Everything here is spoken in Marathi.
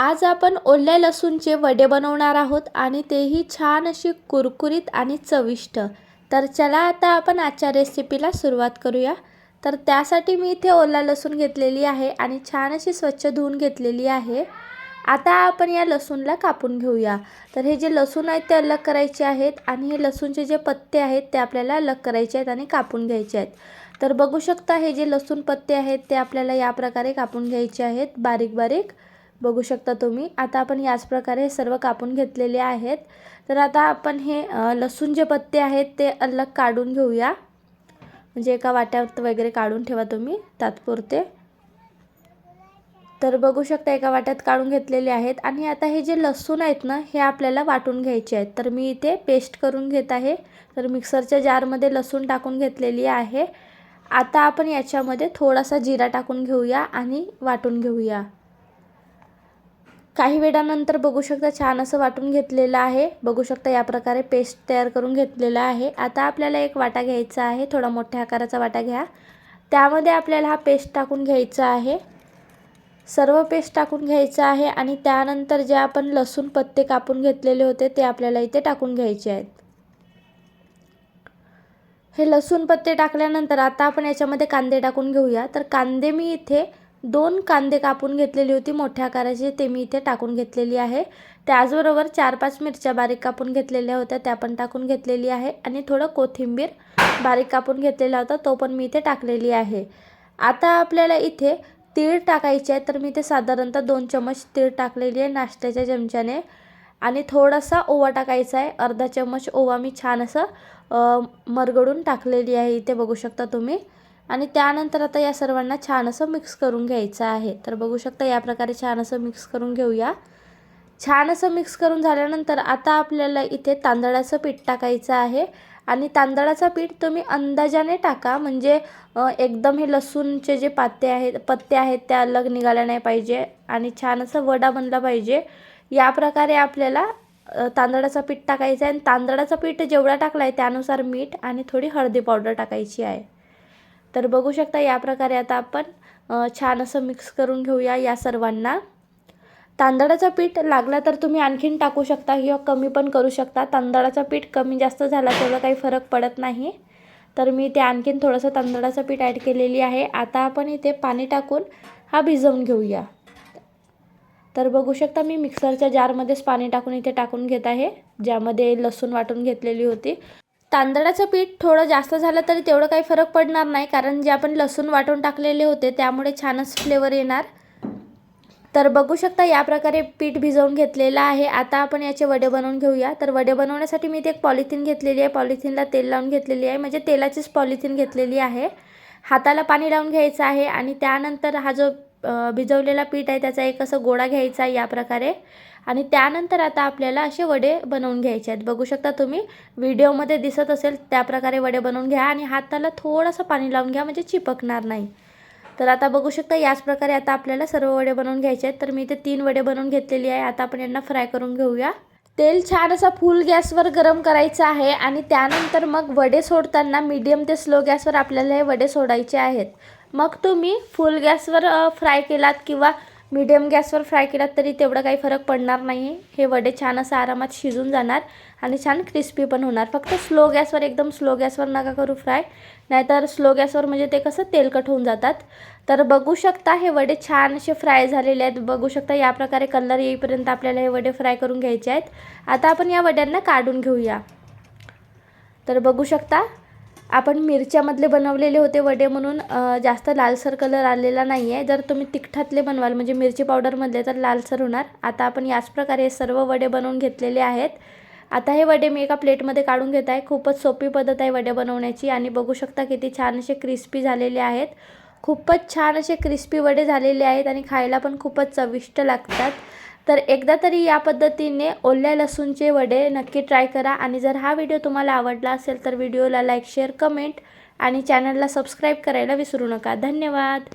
आज आपण ओल्या लसूणचे वडे बनवणार आहोत आणि तेही छान अशी कुरकुरीत आणि चविष्ट. तर चला आता आपण आजच्या रेसिपीला सुरुवात करूया. तर त्यासाठी मी इथे ओला लसूण घेतलेली आहे आणि छान अशी स्वच्छ धुवून घेतलेली आहे. आता आपण या लसूणला कापून घेऊया. तर हे जे लसूण आहेत ते अलग करायचे आहेत आणि हे लसूणचे जे पत्ते आहेत ते आपल्याला अलग करायचे आहेत आणि कापून घ्यायचे आहेत. तर बघू शकता हे जे लसूण पत्ते आहेत ते आपल्याला या प्रकारे कापून घ्यायचे आहेत बारीक बारीक. बघू शकता तुम्ही. आता आपण याच प्रकारे हे सर्व कापून घेतलेले आहेत. तर आता आपण हे लसूण जे पत्ते आहेत ते अलग काढून घेऊया. म्हणजे एका वाट्यात वगैरे काढून ठेवा तुम्ही तात्पुरते तर बघू शकता एका वाट्यात काढून घेतलेले आहेत. आणि आता हे जे लसूण आहेत ना हे आपल्याला वाटून घ्यायचे आहेत. तर मी इथे पेस्ट करून घेत आहे. तर मिक्सरच्या जारमध्ये लसूण टाकून घेतलेली आहे. आता आपण याच्यामध्ये थोडासा जिरा टाकून घेऊया आणि वाटून घेऊया. काही वेळानंतर बघू शकता छान असं वाटून घेतलेलं आहे. बघू शकता या प्रकारे पेस्ट तयार करून घेतलेला आहे. आता आपल्याला एक वाटा घ्यायचा आहे. थोडा मोठ्या आकाराचा वाटा घ्या. त्यामध्ये आपल्याला हा पेस्ट टाकून घ्यायचा आहे. सर्व पेस्ट टाकून घ्यायचं आहे आणि त्यानंतर जे आपण लसूण पत्ते कापून घेतलेले होते ते आपल्याला इथे टाकून घ्यायचे आहेत. हे लसूण पत्ते टाकल्यानंतर आता आपण याच्यामध्ये कांदे टाकून घेऊया. तर कांदे मी इथे दोन कांदे कापून घेतलेली होती मोठ्या आकाराची ते मी इथे टाकून घेतलेली आहे. त्याचबरोबर चार पाच मिरच्या बारीक कापून घेतलेल्या होत्या त्या पण टाकून घेतलेली आहे. आणि थोडं कोथिंबीर बारीक कापून घेतलेला होता तो पण मी इथे टाकलेली आहे. आता आपल्याला इथे तीळ टाकायचे आहे तर मी इथे साधारणतः दोन चमच तीळ टाकलेली आहे नाश्त्याच्या चमच्याने. आणि थोडासा ओवा टाकायचा आहे अर्धा चमच ओवा मी छान असं मरगडून टाकलेली आहे इथे बघू शकता तुम्ही. आणि त्यानंतर आता या सर्वांना छान असं मिक्स करून घ्यायचं आहे. तर बघू शकता या प्रकारे छान असं मिक्स करून घेऊया. छान असं मिक्स करून झाल्यानंतर आता आपल्याला इथे तांदळाचं पीठ टाकायचं आहे. आणि तांदळाचं पीठ तुम्ही अंदाजाने टाका. म्हणजे एकदम हे लसूणचे जे पाते आहेत पत्ते आहेत ते अलग निघाल्या नाही पाहिजे. आणि छान असं वडा बनला पाहिजे. या प्रकारे आपल्याला तांदळाचं पीठ टाकायचं आहे. आणि तांदळाचं पीठ जेवढा टाकला आहे त्यानुसार मीठ आणि थोडी हळदी पावडर टाकायची आहे. तर बघू शकता या प्रकारे आता आपण छान असं मिक्स करून घेऊया या सर्वांना. तांदळाचं पीठ लागला तर तुम्ही आणखीन टाकू शकता किंवा कमी पण करू शकता. तांदळाचं पीठ कमी जास्त झाला तेवढा काही फरक पडत नाही. तर मी ते आणखीन थोडंसं तांदळाचं पीठ ॲड केलेली आहे. आता आपण इथे पाणी टाकून हा भिजवून घेऊया. तर बघू शकता मी मिक्सरच्या जारमध्येच पाणी टाकून इथे टाकून घेत आहे ज्यामध्ये लसूण वाटून घेतलेली होती. तांदळाचं पीठ थोडं जास्त झालं तरी तेवढं काही फरक पडणार नाही कारण जे आपण लसूण वाटून टाकलेले होते त्यामुळे छानच फ्लेवर येणार. तर बघू शकता या प्रकारे पीठ भिजवून घेतलेलं आहे. आता आपण याचे वडे बनवून घेऊया. तर वडे बनवण्यासाठी मी ते एक पॉलिथिन घेतलेली आहे. पॉलिथिनला तेल लावून घेतलेली आहे. म्हणजे तेलाचीच पॉलिथिन घेतलेली आहे. हाताला पाणी लावून घ्यायचं आहे आणि त्यानंतर हा जो भिजवलेला पीठ आहे त्याचा एक असं गोळा घ्यायचा या प्रकारे. आणि त्यानंतर आता आपल्याला असे वडे बनवून घ्यायचे आहेत. बघू शकता तुम्ही व्हिडिओमध्ये दिसत असेल त्या प्रकारे वडे बनवून घ्या आणि हाताला थोडंसं पाणी लावून घ्या म्हणजे चिपकणार नाही. तर आता बघू शकता याच प्रकारे आता आपल्याला सर्व वडे बनवून घ्यायचे आहेत. तर मी इथे तीन वडे बनवून घेतलेली आहे. आता आपण यांना फ्राय करून घेऊया. तेल छान असं फुल गॅसवर गरम करायचं आहे आणि त्यानंतर मग वडे सोडताना मीडियम ते स्लो गॅसवर आपल्याला हे वडे सोडायचे आहेत. मग तुम्ही फुल गॅसवर फ्राय केलात किंवा मीडियम गॅसवर फ्राय केलात तरी तेवढं काही फरक पडणार नाही हे वडे छान असं आरामात शिजून जाणार आणि छान क्रिस्पी पण होणार. फक्त स्लो गॅसवर एकदम स्लो गॅसवर नका करू फ्राय नाहीतर स्लो गॅसवर म्हणजे ते कसं तेलकट होऊन जातात. तर बघू शकता हे वडे छान असे फ्राय झालेले आहेत. बघू शकता या प्रकारे कलर येईपर्यंत आपल्याला हे वडे फ्राय करून घ्यायचे आहेत. आता आपण या वड्यांना काढून घेऊया. तर बघू शकता आपण मिरच्यामधले बनवलेले होते वडे म्हणून जास्त लालसर कलर आलेला नाही आहे जर तुम्ही तिखटातले बनवाल म्हणजे मिरची पावडरमधले तर लालसर होणार. आता आपण याच प्रकारे सर्व वडे बनवून घेतलेले आहेत. आता हे वडे मी एका प्लेटमध्ये काढून घेत आहे. खूपच सोपी पद्धत आहे वडे बनवण्याची. आणि बघू शकता किती छान असे क्रिस्पी झालेले आहेत. खूपच छान असे क्रिस्पी वडे झालेले आहेत आणि खायला पण खूपच चविष्ट लागतात. तर एकदा तरी या पद्धतीने ओल्या लसूणचे वडे नक्की ट्राय करा. आणि जर हा व्हिडिओ तुम्हाला आवडला असेल तर व्हिडिओला लाईक शेअर कमेंट आणि चॅनलला सबस्क्राईब करायला विसरू नका. धन्यवाद.